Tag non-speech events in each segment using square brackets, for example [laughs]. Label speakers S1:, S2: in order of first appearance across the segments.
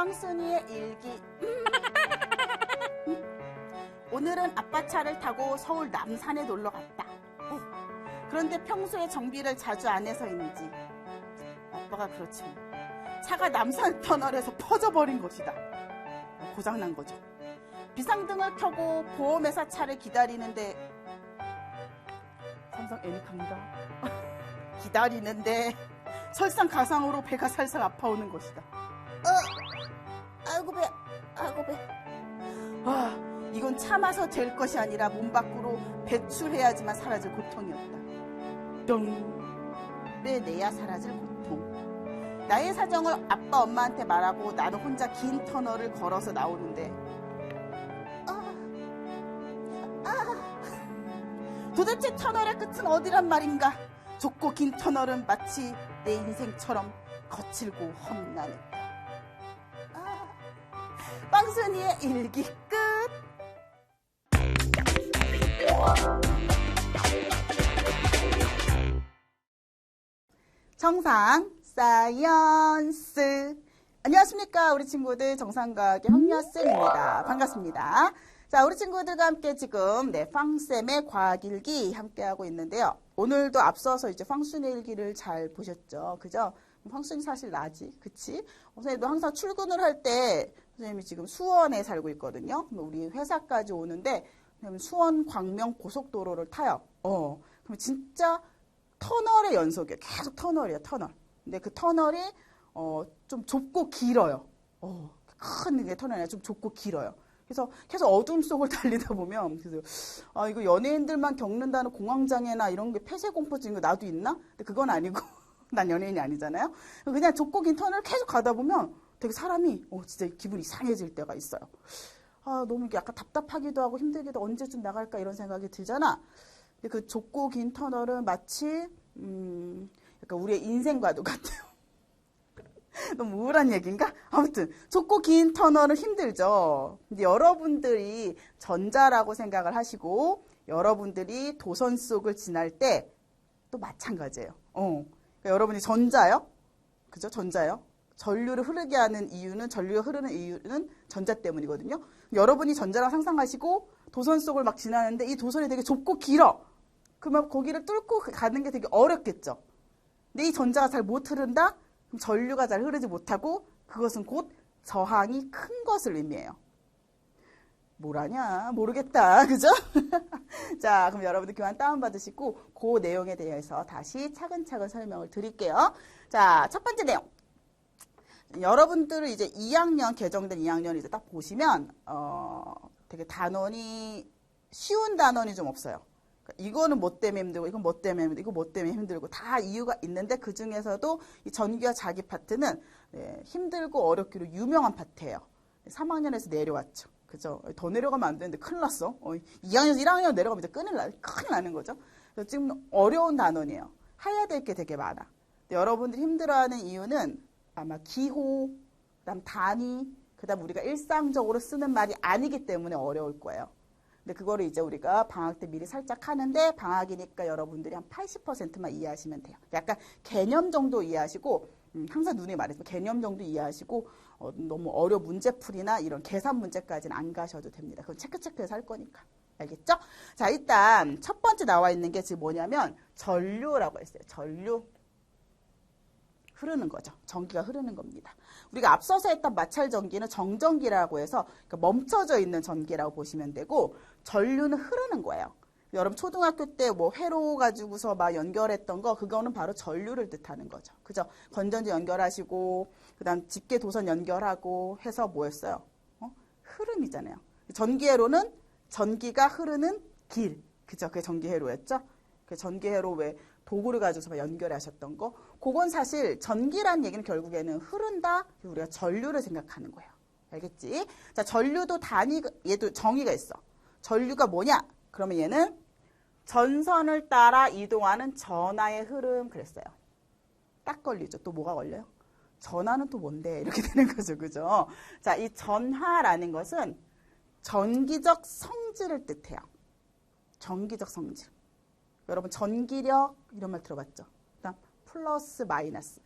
S1: 황순이의 일기. 오늘은 아빠 차를 타고 서울 남산에 놀러 갔다. 그런데 평소에 정비를 자주 안 해서인지 아빠가 그렇지 뭐. 차가 남산 터널에서 퍼져버린 것이다. 고장난 거죠. 비상등을 켜고 보험회사 차를 기다리는데 삼성 애니카입니다. [laughs] 기다리는데 설상가상으로 배가 살살 아파오는 것이다. 아이고 배. 아, 이건 참아서 될 것이 아니라 몸 밖으로 배출해야지만 사라질 고통이었다. 똥, 빼내야 사라질 고통. 나의 사정을 아빠 엄마한테 말하고 나는 혼자 긴 터널을 걸어서 나오는데 아, 아, 도대체 터널의 끝은 어디란 말인가? 좁고 긴 터널은 마치 내 인생처럼 거칠고 험난했다. 아, 빵순이의 일기 끝. 정상 사이언스. 안녕하십니까. 우리 친구들 정상과학의 황여쌤입니다. 반갑습니다. 자 우리 친구들과 함께 지금 네 팡쌤의 과학일기 함께하고 있는데요. 오늘도 앞서서 이제 황순의 일기를 잘 보셨죠? 그죠? 황순이 사실 나지 그치? 선생님도 항상 출근을 할 때 선생님이 지금 수원에 살고 있거든요 우리 회사까지 오는데 수원 광명 고속도로를 타요 어 그럼 진짜 터널의 연속이에요. 계속 터널이에요, 터널. 근데 그 터널이 어, 좀 좁고 길어요. 어, 큰게 터널이 좀 좁고 길어요. 그래서 계속 어둠 속을 [laughs] 달리다 보면 그래서 아 이거 연예인들만 겪는다는 공황장애나 이런 게 폐쇄공포증 거 나도 있나? 근데 그건 아니고 [laughs] 난 연예인이 아니잖아요. 그냥 좁고 긴 터널을 계속 가다 보면 되게 사람이 어 진짜 기분이 이상해질 때가 있어요. 아 너무 약간 답답하기도 하고 힘들기도 언제쯤 나갈까 이런 생각이 들잖아. 그 좁고 긴 터널은 마치 음, 약간 우리의 인생과도 같아요. [laughs] 너무 우울한 얘기인가? 아무튼 좁고 긴 터널은 힘들죠. 근데 여러분들이 전자라고 생각을 하시고 여러분들이 도선 속을 지날 때 또 마찬가지예요. 어. 그러니까 여러분이 전자요? 그죠? 전자요? 전류를 흐르게 하는 이유는 전류가 흐르는 이유는 전자 때문이거든요. 여러분이 전자랑 상상하시고 도선 속을 막 지나는데 이 도선이 되게 좁고 길어. 그러면 거기를 뚫고 가는 게 되게 어렵겠죠. 근데 이 전자가 잘 못 흐른다? 그럼 전류가 잘 흐르지 못하고 그것은 곧 저항이 큰 것을 의미해요. 뭐라냐? 모르겠다. [laughs] 그죠? [laughs] 자, 그럼 여러분들 교환 다운받으시고 그 내용에 대해서 다시 차근차근 설명을 드릴게요. 자, 첫 번째 내용. 여러분들은 이제 2학년 개정된 2학년 이제 딱 보시면 어, 되게 단원이 쉬운 단원이 좀 없어요. 이거는 뭐 때문에 힘들고 이건 뭐 때문에 힘들고 이거 뭐 때문에 힘들고 다 이유가 있는데 그 중에서도 이 전기와 자기 파트는 네, 힘들고 어렵기로 유명한 파트예요. 3학년에서 내려왔죠. 그죠? 더 내려가면 안 되는데 큰일 났어. 어, 2학년에서 1학년 내려가면 이제 큰일, 나, 큰일 나는 거죠. 그래서 지금 어려운 단원이에요. 해야 될 게 되게 많아. 여러분들이 힘들어하는 이유는 아마 기호, 그다음 단위, 그다음 우리가 일상적으로 쓰는 말이 아니기 때문에 어려울 거예요. 근데 그거를 이제 우리가 방학 때 미리 살짝 하는데 방학이니까 여러분들이 한 80%만 이해하시면 돼요. 약간 개념 정도 이해하시고 음, 항상 눈에 말했지만 개념 정도 이해하시고 어, 너무 어려 문제풀이나 이런 계산 문제까지는 안 가셔도 됩니다. 그건 체크체크해서 할 거니까. 알겠죠? 자, 일단 첫 번째 나와 있는 게 지금 뭐냐면 전류라고 했어요. 전류. 흐르는 거죠. 전기가 흐르는 겁니다. 우리가 앞서서 했던 마찰 전기는 정전기라고 해서 그러니까 멈춰져 있는 전기라고 보시면 되고 전류는 흐르는 거예요. 여러분 초등학교 때 뭐 회로 가지고서 막 연결했던 거 그거는 바로 전류를 뜻하는 거죠. 그죠? 건전지 연결하시고 그다음 집게 도선 연결하고 해서 뭐였어요? 어? 흐름이잖아요. 전기회로는 전기가 흐르는 길. 그죠? 그게 전기회로였죠? 그 전기회로 왜 도구를 가지고서 연결하셨던 거. 그건 사실 전기란 얘기는 결국에는 흐른다. 우리가 전류를 생각하는 거예요. 알겠지? 자, 전류도 단위, 얘도 정의가 있어. 전류가 뭐냐? 그러면 얘는 전선을 따라 이동하는 전하의 흐름 그랬어요. 딱 걸리죠. 또 뭐가 걸려요? 전하는 또 뭔데? 이렇게 [laughs] 되는 거죠. 그죠? 자, 이 전하라는 것은 전기적 성질을 뜻해요. 전기적 성질. 여러분 전기력 이런 말 들어봤죠? 그다음 플러스 마이너스.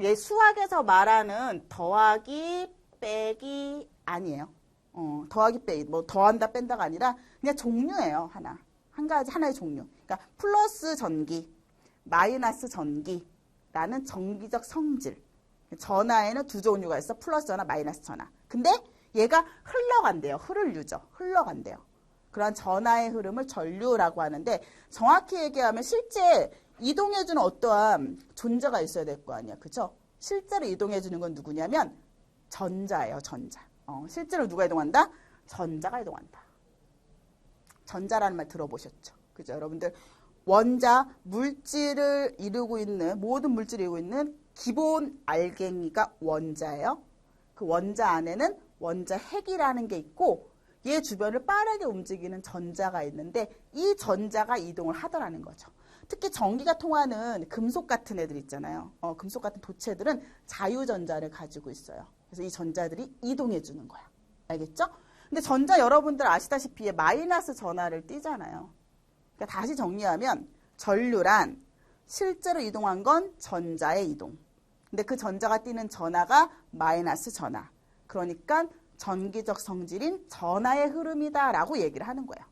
S1: 예, 수학에서 말하는 더하기 빼기 아니에요. 어, 더하기 빼기 뭐 더한다 뺀다가 아니라 그냥 종류예요 하나 한 가지 하나의 종류. 그러니까 플러스 전기, 마이너스 전기라는 전기적 성질. 전하에는 두 종류가 있어 플러스 전하, 마이너스 전하. 근데 얘가 흘러간대요. 흐를 유죠. 흘러간대요. 그러한 전하의 흐름을 전류라고 하는데 정확히 얘기하면 실제 이동해주는 어떠한 존재가 있어야 될 거 아니야. 그죠? 실제로 이동해주는 건 누구냐면 전자예요. 전자. 어, 실제로 누가 이동한다? 전자가 이동한다. 전자라는 말 들어보셨죠? 그죠? 여러분들 원자 물질을 이루고 있는 모든 물질을 이루고 있는 기본 알갱이가 원자예요. 그 원자 안에는 원자 핵이라는 게 있고 얘 주변을 빠르게 움직이는 전자가 있는데 이 전자가 이동을 하더라는 거죠. 특히 전기가 통하는 금속 같은 애들 있잖아요. 어, 금속 같은 도체들은 자유전자를 가지고 있어요. 그래서 이 전자들이 이동해 주는 거야. 알겠죠? 근데 전자 여러분들 아시다시피 마이너스 전하를 띠잖아요. 그러니까 다시 정리하면 전류란 실제로 이동한 건 전자의 이동. 근데 그 전자가 띠는 전하가 마이너스 전하. 그러니까 전기적 성질인 전하의 흐름이다라고 얘기를 하는 거예요.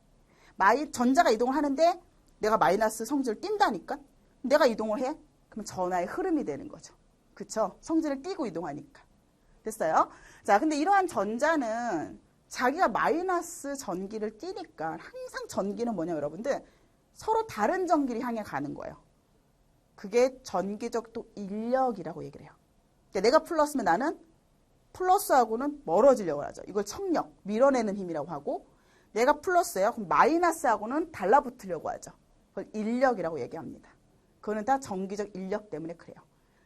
S1: 마이, 전자가 이동을 하는데 내가 마이너스 성질을 띈다니까? 내가 이동을 해? 그러면 전하의 흐름이 되는 거죠. 그쵸? 성질을 띄고 이동하니까. 됐어요? 자, 근데 이러한 전자는 자기가 마이너스 전기를 띠니까 항상 전기는 뭐냐 여러분들 서로 다른 전기를 향해 가는 거예요. 그게 전기적 또 인력이라고 얘기를 해요. 그러니까 내가 플러스면 나는 플러스하고는 멀어지려고 하죠. 이걸 청력, 밀어내는 힘이라고 하고 내가 플러스예요. 그럼 마이너스하고는 달라붙으려고 하죠. 그걸 인력이라고 얘기합니다. 그거는 다 전기적 인력 때문에 그래요.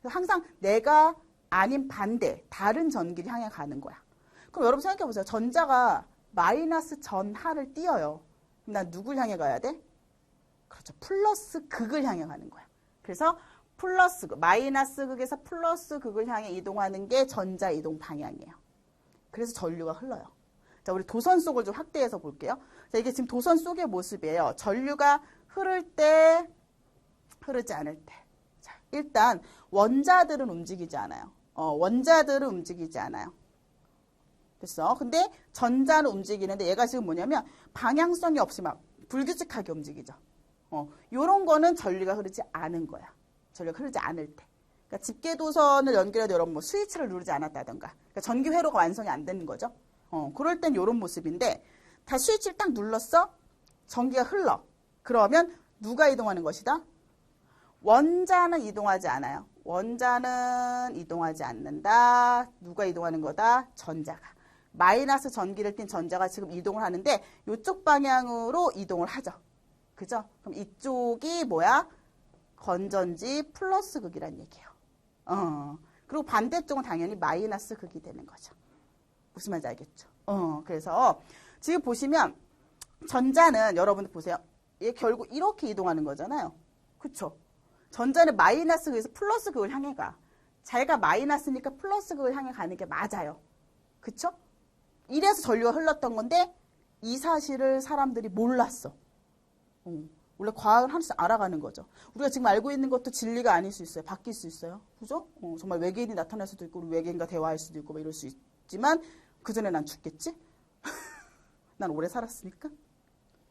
S1: 항상 내가 아닌 반대, 다른 전기를 향해 가는 거야. 그럼 여러분 생각해 보세요. 전자가 마이너스 전하를 띄어요. 그럼 난 누굴 향해 가야 돼? 그렇죠. 플러스 극을 향해 가는 거야. 그래서 플러스 극, 마이너스 극에서 플러스 극을 향해 이동하는 게 전자 이동 방향이에요. 그래서 전류가 흘러요. 자, 우리 도선 속을 좀 확대해서 볼게요. 자, 이게 지금 도선 속의 모습이에요. 전류가 흐를 때, 흐르지 않을 때. 자, 일단 원자들은 움직이지 않아요. 어, 원자들은 움직이지 않아요. 됐어. 근데 전자는 움직이는데 얘가 지금 뭐냐면 방향성이 없이 막 불규칙하게 움직이죠. 어, 요런 거는 전류가 흐르지 않은 거야. 전류가 흐르지 않을 때. 그러니까 집게도선을 연결해도 여러분 뭐 스위치를 누르지 않았다던가. 그러니까 전기 회로가 완성이 안 되는 거죠. 어, 그럴 땐 요런 모습인데 다 스위치를 딱 눌렀어? 전기가 흘러. 그러면 누가 이동하는 것이다? 원자는 이동하지 않아요. 원자는 이동하지 않는다. 누가 이동하는 거다? 전자가. 마이너스 전기를 띤 전자가 지금 이동을 하는데 이쪽 방향으로 이동을 하죠. 그죠? 그럼 이쪽이 뭐야? 건전지 플러스 극이란 얘기예요. 어. 그리고 반대쪽은 당연히 마이너스 극이 되는 거죠. 무슨 말인지 알겠죠? 어. 그래서 지금 보시면 전자는 여러분들 보세요. 얘 결국 이렇게 이동하는 거잖아요. 그쵸? 전자는 마이너스 극에서 플러스 극을 향해 가. 자기가 마이너스니까 플러스 극을 향해 가는 게 맞아요. 그쵸? 이래서 전류가 흘렀던 건데 이 사실을 사람들이 몰랐어. 어. 원래 과학을 하나씩 알아가는 거죠. 우리가 지금 알고 있는 것도 진리가 아닐 수 있어요. 바뀔 수 있어요. 그죠? 어, 정말 외계인이 나타날 수도 있고, 우리 외계인과 대화할 수도 있고, 뭐 이럴 수 있지만, 그 전에 난 죽겠지? [laughs] 난 오래 살았으니까?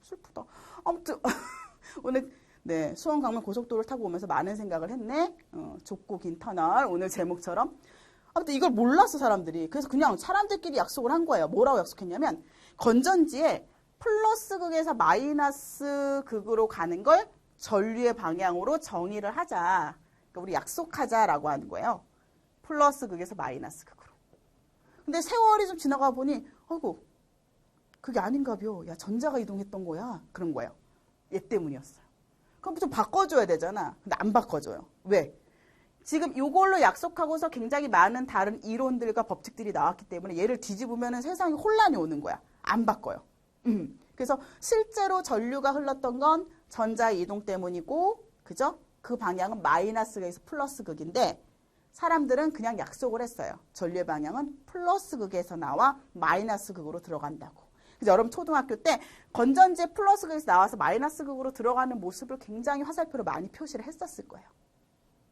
S1: 슬프다. 아무튼, [laughs] 오늘, 네, 수원 강릉 고속도로를 타고 오면서 많은 생각을 했네. 어, 좁고 긴 터널. 오늘 제목처럼. 아무튼 이걸 몰랐어, 사람들이. 그래서 그냥 사람들끼리 약속을 한 거예요. 뭐라고 약속했냐면, 건전지에 플러스 극에서 마이너스 극으로 가는 걸 전류의 방향으로 정의를 하자. 그러니까 우리 약속하자라고 하는 거예요. 플러스 극에서 마이너스 극으로. 근데 세월이 좀 지나가 보니, 어이구, 그게 아닌가벼. 야, 전자가 이동했던 거야. 그런 거예요. 얘 때문이었어요. 그럼 좀 바꿔줘야 되잖아. 근데 안 바꿔줘요. 왜? 지금 이걸로 약속하고서 굉장히 많은 다른 이론들과 법칙들이 나왔기 때문에 얘를 뒤집으면 세상에 혼란이 오는 거야. 안 바꿔요. 음. 그래서 실제로 전류가 흘렀던 건 전자 이동 때문이고, 그죠? 그 방향은 마이너스 극에서 플러스 극인데, 사람들은 그냥 약속을 했어요. 전류의 방향은 플러스 극에서 나와 마이너스 극으로 들어간다고. 그래서 여러분 초등학교 때 건전지 플러스 극에서 나와서 마이너스 극으로 들어가는 모습을 굉장히 화살표로 많이 표시를 했었을 거예요.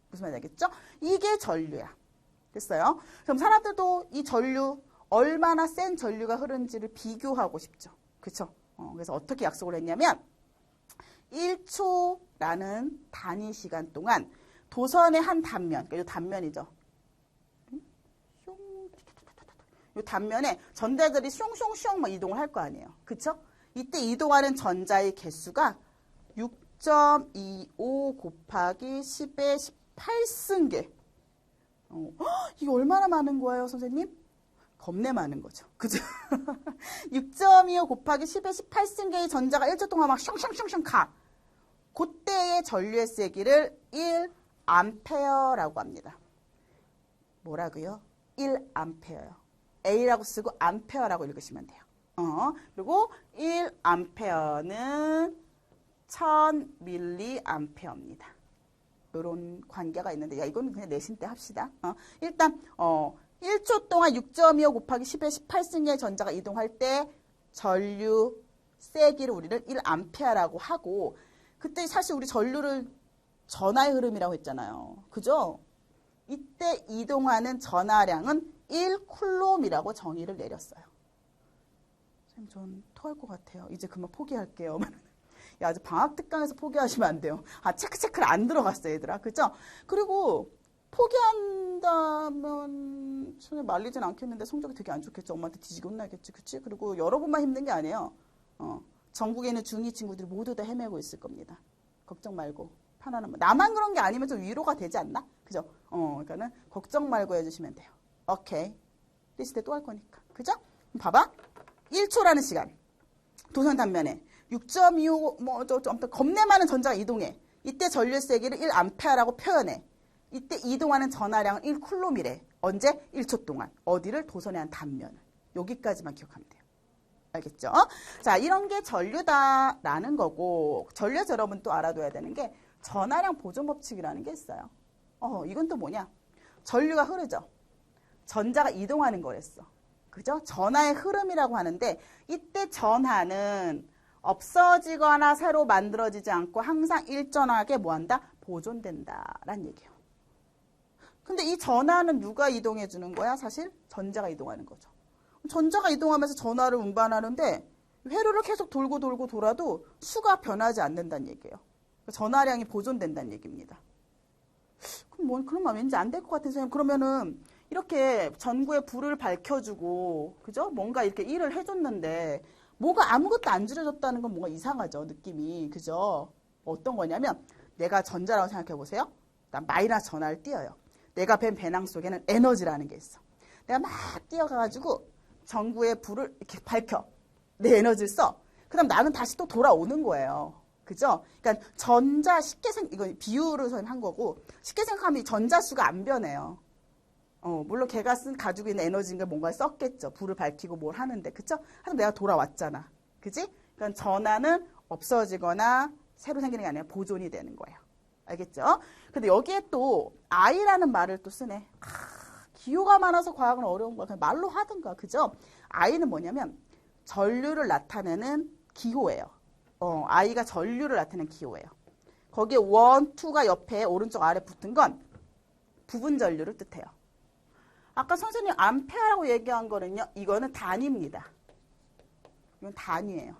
S1: 무슨 말인지 알겠죠? 이게 전류야. 됐어요? 그럼 사람들도 이 전류 얼마나 센 전류가 흐르는지를 비교하고 싶죠. 그쵸? 어, 그래서 어떻게 약속을 했냐면 1초라는 단위 시간 동안 도선의 한 단면, 그러니까 이 단면이죠. 이 단면에 전자들이 숑숑숑 막 이동을 할 거 아니에요. 그쵸? 이때 이동하는 전자의 개수가 6.25 곱하기 10의 18승계. 어, 이게 얼마나 많은 거예요, 선생님? 겁내 많은 거죠. 그죠? [laughs] 6.25 곱하기 10의 18승계의 전자가 1초 동안 막 숑숑숑숑 가. 그때의 전류의 세기를 1암페어라고 합니다. 뭐라고요? 1암페어요. A라고 쓰고 암페어라고 읽으시면 돼요. 어, 그리고 1암페어는 1000mA입니다. 이런 관계가 있는데 야 이건 그냥 내신 때 합시다. 어, 일단 어, 1초 동안 6.25 곱하기 10의 18승의 전자가 이동할 때 전류 세기를 우리는 1암페어라고 하고 그때 사실 우리 전류를 전하의 흐름이라고 했잖아요. 그죠? 이때 이동하는 전하량은 1쿨롬이라고 정의를 내렸어요. 선생님, 전 토할 것 같아요. 이제 그만 포기할게요. [laughs] 야, 아직 방학 특강에서 포기하시면 안 돼요. 아, 체크체크를 안 들어갔어, 얘들아. 그죠? 그리고 포기한다면 손에 말리진 않겠는데 성적이 되게 안 좋겠죠. 엄마한테 뒤지게 혼나겠지. 그치? 그리고 여러분만 힘든 게 아니에요. 어, 전국에 있는 중2 친구들이 모두 다 헤매고 있을 겁니다. 걱정 말고. 편안한 거. 나만 그런 게 아니면 좀 위로가 되지 않나? 그죠? 어, 그러니까는 걱정 말고 해주시면 돼요. 오케이. 리스트 또 할 거니까. 그죠? 봐봐. 1초라는 시간. 도선 단면에 6.25, 뭐, 저, 저, 겁내 많은 전자가 이동해. 이때 전류 세기를 1암페어라고 표현해. 이때 이동하는 전하량은 1쿨롬이래. 언제? 1초 동안. 어디를? 도선의 한 단면을. 여기까지만 기억하면 돼요. 알겠죠? 자, 이런 게 전류다라는 거고, 전류에서 여러분 또 알아둬야 되는 게 전하량 보존 법칙이라는 게 있어요. 어, 이건 또 뭐냐? 전류가 흐르죠. 전자가 이동하는 거랬어. 그죠? 전하의 흐름이라고 하는데 이때 전하는 없어지거나 새로 만들어지지 않고 항상 일정하게 뭐한다? 보존된다라는 얘기예요. 근데 이 전하는 누가 이동해 주는 거야? 사실 전자가 이동하는 거죠. 전자가 이동하면서 전하를 운반하는데 회로를 계속 돌고 돌고 돌아도 수가 변하지 않는다는 얘기예요. 전하량이 보존된다는 얘기입니다. 그럼 뭐, 그러면 왠지 안 될 것 같은 생각. 그러면은 이렇게 전구에 불을 밝혀주고, 그죠? 뭔가 이렇게 일을 해줬는데, 뭐가 아무것도 안 줄여졌다는 건 뭔가 이상하죠, 느낌이. 그죠? 어떤 거냐면, 내가 전자라고 생각해 보세요. 난 마이너스 전하를 띄어요. 내가 뵌 배낭 속에는 에너지라는 게 있어. 내가 막 뛰어가가지고 전구에 불을 이렇게 밝혀. 내 에너지를 써. 그 다음 나는 다시 또 돌아오는 거예요. 그죠? 그러니까 전자 쉽게 생 이건 비유를 한 거고 쉽게 생각하면 전자수가 안 변해요. 어, 물론 걔가 쓴 가지고 있는 에너지인가 뭔가 썼겠죠. 불을 밝히고 뭘 하는데 그쵸? 하여튼 내가 돌아왔잖아. 그지? 그러니까 전화는 없어지거나 새로 생기는 게 아니라 보존이 되는 거예요. 알겠죠? 근데 여기에 또 I라는 말을 또 쓰네. 아, 기호가 많아서 과학은 어려운 거야. 그냥 말로 하든가. 그죠? I는 뭐냐면 전류를 나타내는 기호예요. 어, I가 전류를 나타내는 기호예요. 거기에 원, 투가 옆에 오른쪽 아래 붙은 건 부분 전류를 뜻해요. 아까 선생님 암페어라고 얘기한 거는요. 이거는 단위입니다. 이건 단위예요.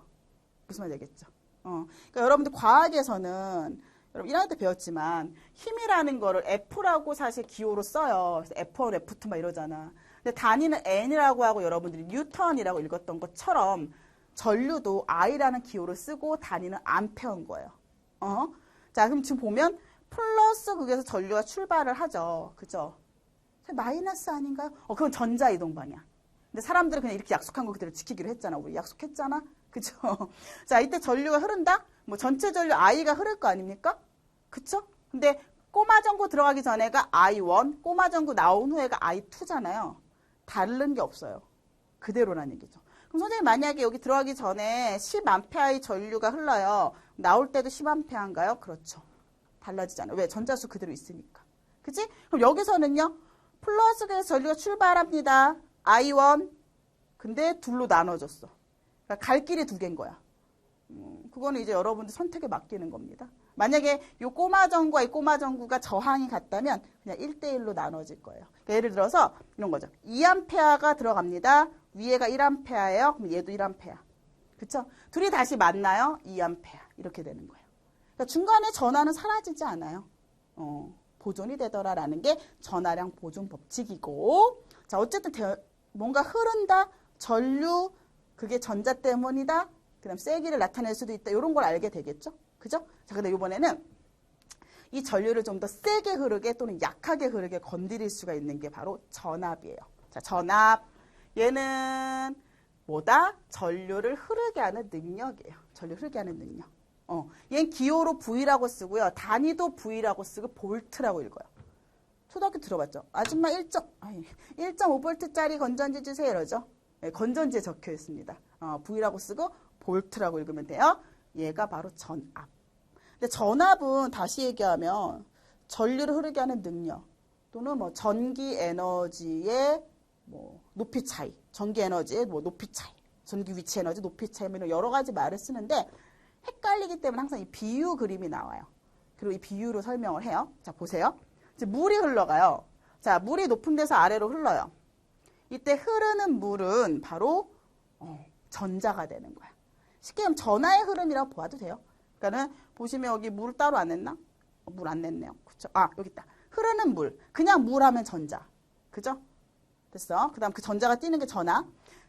S1: 무슨 말인지 알겠죠? 어, 그러니까 여러분들 과학에서는 여러분 1학년 때 배웠지만 힘이라는 거를 F라고 사실 기호로 써요. 그래서 F1, F2 막 이러잖아. 근데 단위는 N이라고 하고 여러분들이 뉴턴이라고 읽었던 것처럼 전류도 I라는 기호를 쓰고 단위는 암페어인 거예요. 어? 자, 그럼 지금 보면 플러스 극에서 전류가 출발을 하죠. 그죠? 마이너스 아닌가요? 어, 그건 전자 이동 방향. 근데 사람들은 그냥 이렇게 약속한 거 그대로 지키기로 했잖아. 우리 약속했잖아. 그죠? [laughs] 자, 이때 전류가 흐른다? 뭐 전체 전류 I가 흐를 거 아닙니까? 그쵸? 근데 꼬마 전구 들어가기 전에가 I1, 꼬마 전구 나온 후에가 I2잖아요. 다른 게 없어요. 그대로란 얘기죠. 그럼 선생님 만약에 여기 들어가기 전에 10A의 전류가 흘러요. 나올 때도 10A인가요? 그렇죠. 달라지잖아요. 왜? 전자수 그대로 있으니까. 그치? 그럼 여기서는요. 플러스에서 전류가 출발합니다. I1. 근데 둘로 나눠졌어. 그러니까 갈 길이 두 개인 거야. 음, 그거는 이제 여러분들 선택에 맡기는 겁니다. 만약에 이 꼬마 전구와 이 꼬마 전구가 저항이 같다면 그냥 1대1로 나눠질 거예요. 그러니까 예를 들어서 이런 거죠. 2A가 들어갑니다. 위에가 1A예요. 그럼 얘도 1A. 그쵸? 둘이 다시 만나요. 2A. 이렇게 되는 거예요. 그러니까 중간에 전하는 사라지지 않아요. 어, 보존이 되더라라는 게 전하량 보존 법칙이고 자 어쨌든 대, 뭔가 흐른다 전류 그게 전자 때문이다 그다음 세기를 나타낼 수도 있다 이런 걸 알게 되겠죠 그죠 자 근데 이번에는 이 전류를 좀 더 세게 흐르게 또는 약하게 흐르게 건드릴 수가 있는 게 바로 전압이에요 자 전압 얘는 뭐다 전류를 흐르게 하는 능력이에요 전류 흐르게 하는 능력 어, 얘는 기호로 V라고 쓰고요. 단위도 V라고 쓰고 볼트라고 읽어요. 초등학교 들어봤죠? 아줌마 1.5볼트짜리 건전지 주세요 이러죠. 네, 건전지에 적혀 있습니다. 어, V라고 쓰고 볼트라고 읽으면 돼요. 얘가 바로 전압. 근데 전압은 다시 얘기하면 전류를 흐르게 하는 능력 또는 뭐 전기 에너지의 뭐 높이 차이, 전기 에너지의 뭐 높이 차이, 전기 위치 에너지 높이 차이 뭐 이런 여러 가지 말을 쓰는데 헷갈리기 때문에 항상 이 비유 그림이 나와요. 그리고 이 비유로 설명을 해요. 자, 보세요. 이제 물이 흘러가요. 자, 물이 높은 데서 아래로 흘러요. 이때 흐르는 물은 바로 어, 전자가 되는 거야. 쉽게 하면 전하의 흐름이라고 보아도 돼요. 그러니까는 보시면 여기 물 따로 안 냈나? 어, 물안 냈네요. 그쵸? 아, 여기 있다. 흐르는 물. 그냥 물 하면 전자. 그죠? 됐어. 그 다음 그 전자가 뛰는 게 전하.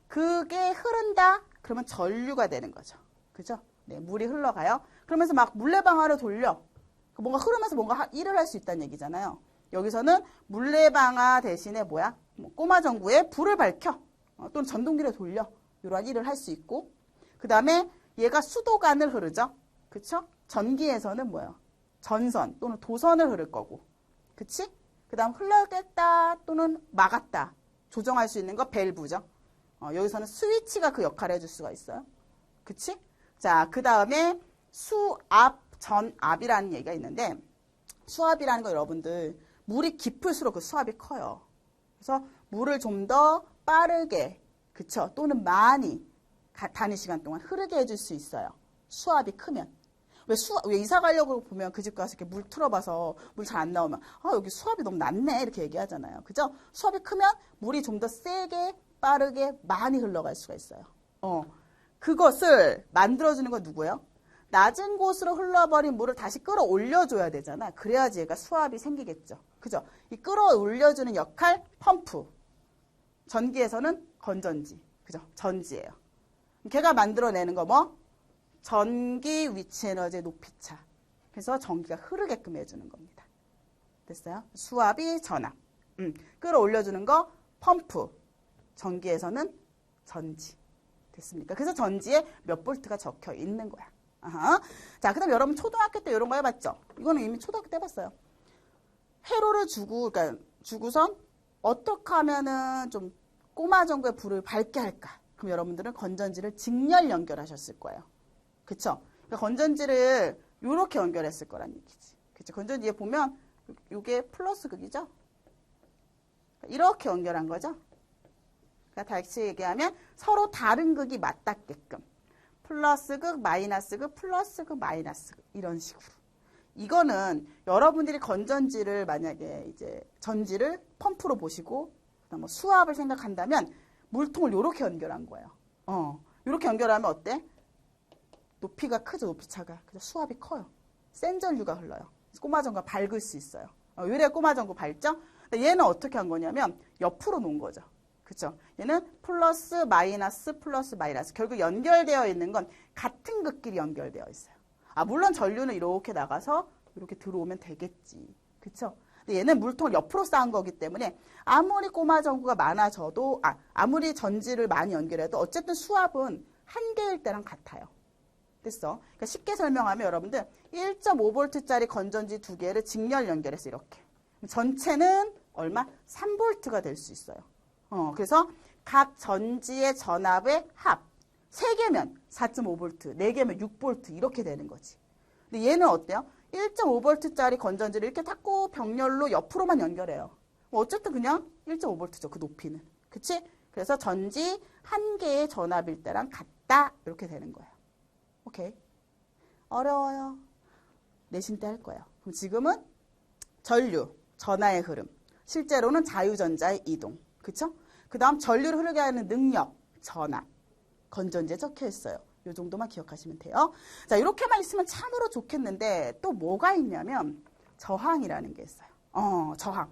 S1: 그게 흐른다? 그러면 전류가 되는 거죠. 그죠? 네, 물이 흘러가요. 그러면서 막 물레방아를 돌려. 그 뭔가 흐르면서 뭔가 일을 할 수 있다는 얘기잖아요. 여기서는 물레방아 대신에 뭐야? 뭐 꼬마 전구에 불을 밝혀. 어, 또는 전동기를 돌려. 이러한 일을 할 수 있고. 그 다음에 얘가 수도관을 흐르죠. 그쵸? 전기에서는 뭐예요? 전선 또는 도선을 흐를 거고. 그치? 그 다음 흘러겠다 또는 막았다. 조정할 수 있는 거 밸브죠. 어, 여기서는 스위치가 그 역할을 해줄 수가 있어요. 그치? 자, 그 다음에 수압, 전압이라는 얘기가 있는데 수압이라는 거 여러분들 물이 깊을수록 그 수압이 커요. 그래서 물을 좀 더 빠르게 그쵸 또는 많이 단위 시간 동안 흐르게 해줄 수 있어요. 수압이 크면. 왜 수, 왜 이사 가려고 보면 그 집 가서 이렇게 물 틀어봐서 물 잘 안 나오면, 아, 여기 수압이 너무 낮네. 이렇게 얘기하잖아요. 그죠? 수압이 크면 물이 좀 더 세게, 빠르게, 많이 흘러갈 수가 있어요. 어. 그것을 만들어주는 건 누구예요? 낮은 곳으로 흘러버린 물을 다시 끌어올려줘야 되잖아. 그래야지 얘가 수압이 생기겠죠. 그죠? 이 끌어올려주는 역할, 펌프. 전기에서는 건전지. 그죠? 전지예요. 걔가 만들어내는 거 뭐? 전기 위치 에너지 높이차. 그래서 전기가 흐르게끔 해주는 겁니다. 됐어요? 수압이 전압. 음, 끌어올려주는 거 펌프. 전기에서는 전지. 됐습니까? 그래서 전지에 몇 볼트가 적혀 있는 거야. 아하. 자, 그 다음 여러분 초등학교 때 이런 거 해봤죠? 이거는 이미 초등학교 때 해봤어요. 회로를 주고, 그러니까 주고선 어떻게 하면은 좀 꼬마 전구에 불을 밝게 할까? 그럼 여러분들은 건전지를 직렬 연결하셨을 거예요. 그쵸? 그러니까 건전지를 이렇게 연결했을 거란 얘기지. 그쵸? 건전지에 보면 이게 플러스 극이죠? 이렇게 연결한 거죠? 그러니까 다시 얘기하면 서로 다른 극이 맞닿게끔 플러스 극, 마이너스 극, 플러스 극, 마이너스 극 이런 식으로. 이거는 여러분들이 건전지를 만약에 이제 전지를 펌프로 보시고 뭐 수압을 생각한다면 물통을 이렇게 연결한 거예요. 어, 이렇게 연결하면 어때? 높이가 크죠, 높이 차가. 수압이 커요. 센 전류가 흘러요. 꼬마전구가 밝을 수 있어요. 어, 왜래 꼬마전구 밝죠? 얘는 어떻게 한 거냐면 옆으로 놓은 거죠. 그쵸? 얘는 플러스 마이너스 플러스 마이너스 결국 연결되어 있는 건 같은 극끼리 연결되어 있어요. 아 물론 전류는 이렇게 나가서 이렇게 들어오면 되겠지. 그쵸? 근데 얘는 물통을 옆으로 쌓은 거기 때문에 아무리 꼬마 전구가 많아져도 아 아무리 전지를 많이 연결해도 어쨌든 수압은 한 개일 때랑 같아요. 됐어? 그러니까 쉽게 설명하면 여러분들 1.5V짜리 건전지 두 개를 직렬 연결해서 이렇게 전체는 얼마? 3V가 될 수 있어요. 어, 그래서 각 전지의 전압의 합. 3개면 4.5V, 4개면 6V 이렇게 되는 거지. 근데 얘는 어때요? 1.5V짜리 건전지를 이렇게 탁구 병렬로 옆으로만 연결해요. 뭐 어쨌든 그냥 1.5V죠. 그 높이는. 그치? 그래서 전지 한 개의 전압일 때랑 같다. 이렇게 되는 거예요. 오케이. 어려워요. 내신 때 할 거예요. 그럼 지금은 전류, 전하의 흐름. 실제로는 자유전자의 이동. 그쵸? 그 다음 전류를 흐르게 하는 능력, 전압. 건전지에 적혀 있어요. 이 정도만 기억하시면 돼요. 자, 이렇게만 있으면 참으로 좋겠는데 또 뭐가 있냐면 저항이라는 게 있어요. 어, 저항.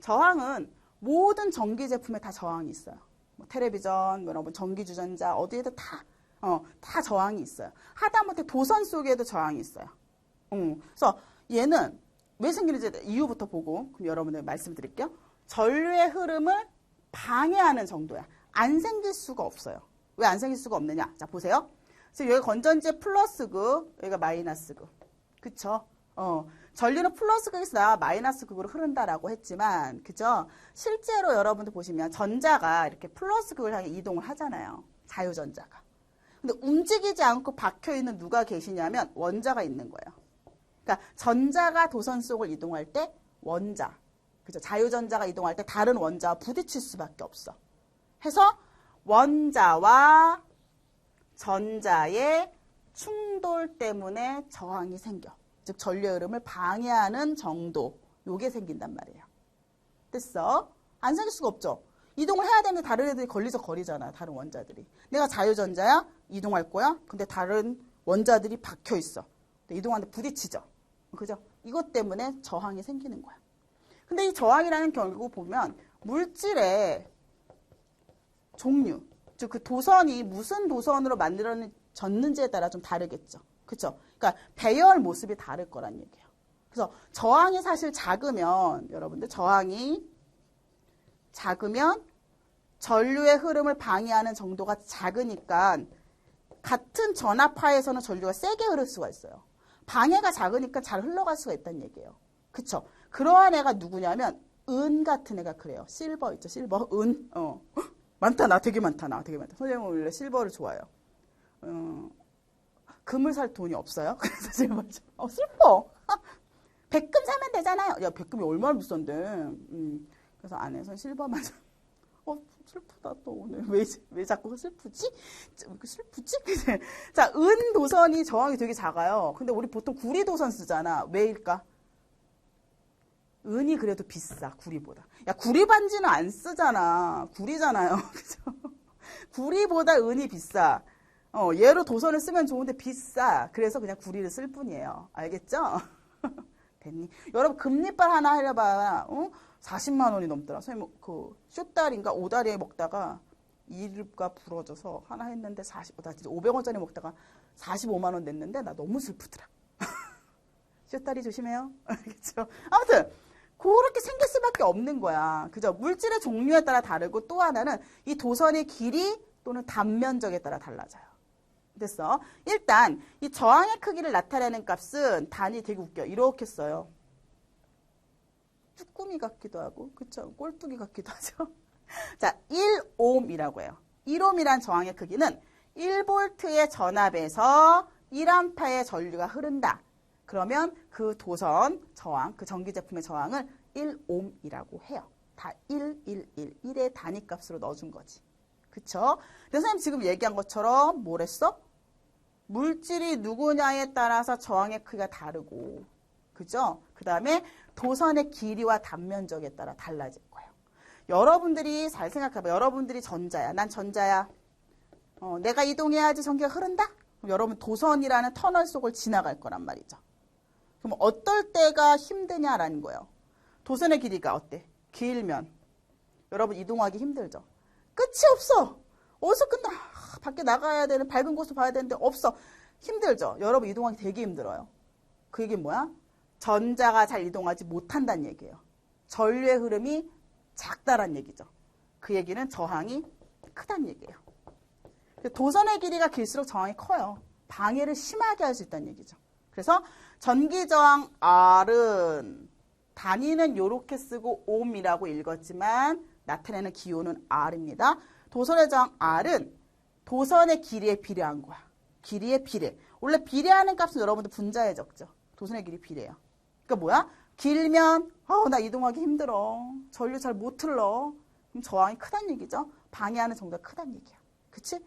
S1: 저항은 모든 전기 제품에 다 저항이 있어요. 뭐 텔레비전, 뭐 여러분 전기 주전자 어디에도 다 어, 다 저항이 있어요. 하다못해 도선 속에도 저항이 있어요. 음, 그래서 얘는 왜 생기는지 이유부터 보고 그럼 여러분들 말씀드릴게요. 전류의 흐름을 방해하는 정도야. 안 생길 수가 없어요. 왜 안 생길 수가 없느냐? 자 보세요. 지금 여기 건전지 플러스극, 여기가 마이너스극. 그쵸? 어, 전류는 플러스극에서 나와 마이너스극으로 흐른다라고 했지만, 그죠? 실제로 여러분들 보시면 전자가 이렇게 플러스극을 향해 이동을 하잖아요. 자유전자가. 근데 움직이지 않고 박혀 있는 누가 계시냐면 원자가 있는 거예요. 그러니까 전자가 도선 속을 이동할 때 원자, 그죠? 자유전자가 이동할 때 다른 원자와 부딪힐 수밖에 없어. 해서 원자와 전자의 충돌 때문에 저항이 생겨. 즉 전류 흐름을 방해하는 정도. 요게 생긴단 말이에요. 됐어? 안 생길 수가 없죠. 이동을 해야 되는데 다른 애들이 걸리적 거리잖아. 다른 원자들이. 내가 자유전자야? 이동할 거야? 근데 다른 원자들이 박혀 있어. 이동하는데 부딪히죠. 그죠? 이것 때문에 저항이 생기는 거야. 근데 이 저항이라는 결국 보면 물질의 종류, 즉 그 도선이 무슨 도선으로 만들어졌는지에 따라 좀 다르겠죠. 그렇죠? 그러니까 배열 모습이 다를 거란 얘기예요. 그래서 저항이 사실 작으면 여러분들 저항이 작으면 전류의 흐름을 방해하는 정도가 작으니까 같은 전압하에서는 전류가 세게 흐를 수가 있어요. 방해가 작으니까 잘 흘러갈 수가 있다는 얘기예요. 그쵸? 그러한 애가 누구냐면 은 같은 애가 그래요. 실버 있죠, 실버. 은. 어. 많다, 나 되게 많다, 나 되게 많다. 선생님은 원래 실버를 좋아해요. 어, 금을 살 돈이 없어요. [laughs] 그래서 맞아. 어, 슬퍼. [laughs] 백금 사면 되잖아요. 야, 백금이 얼마나 비싼데. 음, 그래서 안에서 실버만. 어, 슬프다, 또 오늘. 왜, 왜 자꾸 슬프지? 왜 슬프지? [laughs] 자, 은 도선이 저항이 되게 작아요. 근데 우리 보통 구리 도선 쓰잖아. 왜일까? 은이 그래도 비싸, 구리보다. 야, 구리 반지는 안 쓰잖아. 구리잖아요. [laughs] 그죠? 구리보다 은이 비싸. 어, 얘로 도선을 쓰면 좋은데 비싸. 그래서 그냥 구리를 쓸 뿐이에요. 알겠죠? [laughs] 됐니? 여러분, 금리빨 하나 하려봐. 어? 40만 원이 넘더라. 선생님, 그, 쇼다리인가 오다리에 먹다가 이가 부러져서 하나 했는데 40, 나 진짜 500원짜리 먹다가 45만 원 냈는데 나 너무 슬프더라. [laughs] 쇼다리 조심해요. 알겠죠? 아무튼, 그렇게 생길 수밖에 없는 거야. 그죠? 물질의 종류에 따라 다르고 또 하나는 이 도선의 길이 또는 단면적에 따라 달라져요. 됐어? 일단 이 저항의 크기를 나타내는 값은 단위 되게 웃겨. 이렇게 써요. 쭈꾸미 같기도 하고, 그쵸? 꼴뚜기 같기도 하죠. [laughs] 자, 1옴이라고 해요. 1옴이란 저항의 크기는 1볼트의 전압에서 1암파의 전류가 흐른다. 그러면 그 도선 저항, 그 전기 제품의 저항을 1옴이라고 해요. 다 1, 1, 1, 1의 단위 값으로 넣어준 거지. 그쵸? 선생님 지금 얘기한 것처럼 뭐랬어? 물질이 누구냐에 따라서 저항의 크기가 다르고, 그죠? 그 다음에 도선의 길이와 단면적에 따라 달라질 거예요. 여러분들이 잘 생각해봐. 여러분들이 전자야. 난 전자야. 어, 내가 이동해야지 전기가 흐른다? 여러분 도선이라는 터널 속을 지나갈 거란 말이죠. 그럼 어떨 때가 힘드냐라는 거예요. 도선의 길이가 어때? 길면 여러분 이동하기 힘들죠. 끝이 없어. 어디서 끝나? 아, 밖에 나가야 되는 밝은 곳을 봐야 되는데 없어. 힘들죠. 여러분 이동하기 되게 힘들어요. 그 얘기는 뭐야? 전자가 잘 이동하지 못한다는 얘기예요. 전류의 흐름이 작다란 얘기죠. 그 얘기는 저항이 크다는 얘기예요. 도선의 길이가 길수록 저항이 커요. 방해를 심하게 할 수 있다는 얘기죠. 그래서 전기저항 R은 단위는 이렇게 쓰고 옴이라고 읽었지만 나타내는 기호는 R입니다. 도선의 저항 R은 도선의 길이에 비례한 거야. 길이에 비례. 원래 비례하는 값은 여러분들 분자에 적죠. 도선의 길이 비례해요. 그러니까 뭐야? 길면 어, 나 이동하기 힘들어. 전류 잘못 흘러. 그럼 저항이 크다는 얘기죠. 방해하는 정도가 크다는 얘기야. 그치?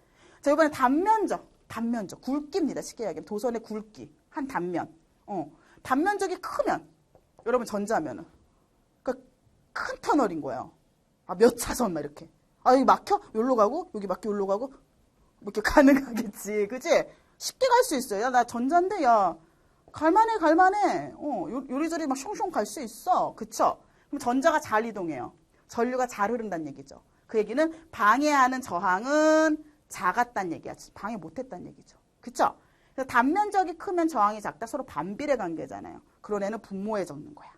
S1: 자, 이번에 단면적. 단면적. 굵기입니다. 쉽게 이야기하면. 도선의 굵기. 한 단면. 어. 단면적이 크면 여러분 전자면은 그러니까 큰 터널인 거예요. 아, 몇 차선 막 이렇게. 아, 여기 막혀? 여기로 가고 여기 막혀 여기로 가고 뭐 이렇게 [laughs] 가능하겠지. 그지? 쉽게 갈 수 있어요. 야, 나 전자인데 야. 갈만해 갈만해. 어, 요, 요리조리 막 슝슝 갈수 있어. 그쵸? 그럼 전자가 잘 이동해요. 전류가 잘 흐른다는 얘기죠. 그 얘기는 방해하는 저항은 작았다는 얘기야. 방해 못했다는 얘기죠. 그쵸? 그래서 단면적이 크면 저항이 작다. 서로 반비례 관계잖아요. 그런 애는 분모에 적는 거야.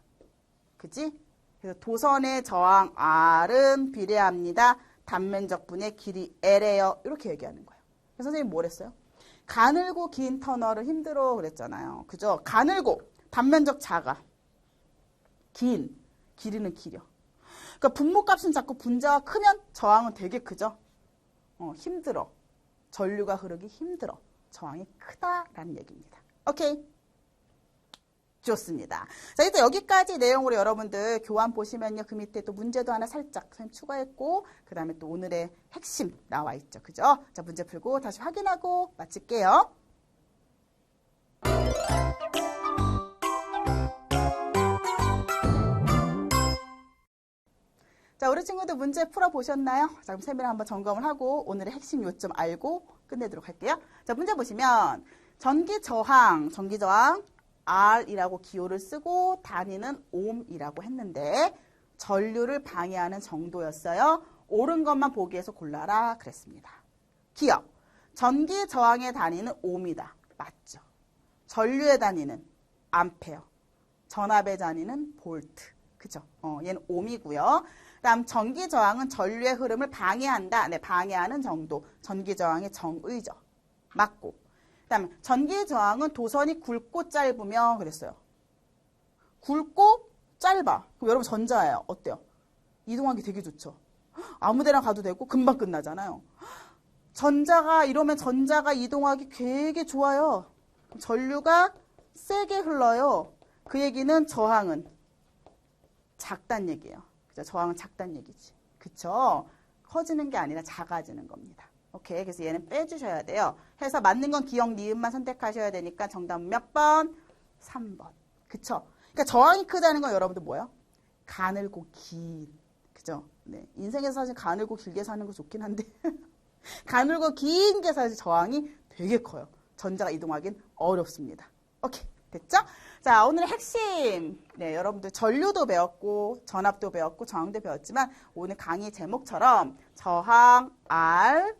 S1: 그치? 그래서 도선의 저항 R은 비례합니다. 단면적 분의 길이 L에요. 이렇게 얘기하는 거예요. 그래서 선생님 뭘 했어요? 가늘고 긴 터널을 힘들어 그랬잖아요. 그죠? 가늘고 단면적 작아. 긴 길이는 길여. 그러니까 분모값은 작고 분자가 크면 저항은 되게 크죠. 어, 힘들어. 전류가 흐르기 힘들어. 저항이 크다라는 얘기입니다. 오케이. 좋습니다. 자, 일단 여기까지 내용으로 여러분들 교환 보시면요. 그 밑에 또 문제도 하나 살짝 선생님 추가했고, 그 다음에 또 오늘의 핵심 나와 있죠. 그죠? 자, 문제 풀고 다시 확인하고 마칠게요. 자, 우리 친구들 문제 풀어보셨나요? 자, 그럼 세미나 한번 점검을 하고 오늘의 핵심 요점 알고 끝내도록 할게요. 자, 문제 보시면 전기 저항, 전기 저항 R이라고 기호를 쓰고 단위는 옴이라고 했는데 전류를 방해하는 정도였어요. 옳은 것만 보기 위해서 골라라 그랬습니다. 기억. 전기 저항의 단위는 옴이다. 맞죠. 전류의 단위는 암페어. 전압의 단위는 볼트. 그죠? 어, 얘는 옴이고요. 다음 전기 저항은 전류의 흐름을 방해한다. 네, 방해하는 정도. 전기 저항의 정의죠. 맞고. 그다음 전기 저항은 도선이 굵고 짧으면 그랬어요. 굵고 짧아. 그럼 여러분 전자예요. 어때요? 이동하기 되게 좋죠. 아무 데나 가도 되고 금방 끝나잖아요. 전자가 이러면 전자가 이동하기 되게 좋아요. 전류가 세게 흘러요. 그 얘기는 저항은 작단 얘기예요. 그죠? 저항은 작단 얘기지. 그쵸? 커지는 게 아니라 작아지는 겁니다. 오케이. 그래서 얘는 빼주셔야 돼요. 해서 맞는 건 기억, 니은만 선택하셔야 되니까 정답 몇 번? 3번. 그쵸? 그러니까 저항이 크다는 건 여러분들 뭐예요? 가늘고 긴. 그죠? 네. 인생에서 사실 가늘고 길게 사는 거 좋긴 한데. [laughs] 가늘고 긴 게 사실 저항이 되게 커요. 전자가 이동하긴 어렵습니다. 오케이. 됐죠? 자, 오늘의 핵심. 네, 여러분들 전류도 배웠고, 전압도 배웠고, 저항도 배웠지만, 오늘 강의 제목처럼 저항 R,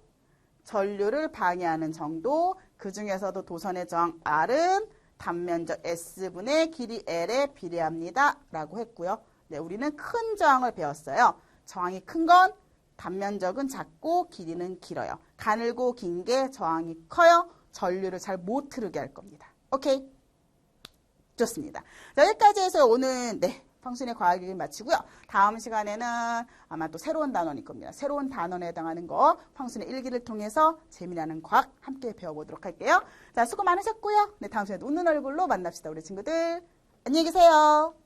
S1: 전류를 방해하는 정도, 그 중에서도 도선의 저항 R은 단면적 S분의 길이 L에 비례합니다. 라고 했고요. 네, 우리는 큰 저항을 배웠어요. 저항이 큰 건 단면적은 작고 길이는 길어요. 가늘고 긴 게 저항이 커요. 전류를 잘 못 흐르게 할 겁니다. 오케이? 좋습니다. 자, 여기까지 해서 오늘 네, 평순의 과학을 마치고요. 다음 시간에는 아마 또 새로운 단원일 겁니다. 새로운 단원에 해당하는 거 평순의 일기를 통해서 재미나는 과학 함께 배워보도록 할게요. 자, 수고 많으셨고요. 네, 다음 시간에 웃는 얼굴로 만납시다. 우리 친구들. 안녕히 계세요.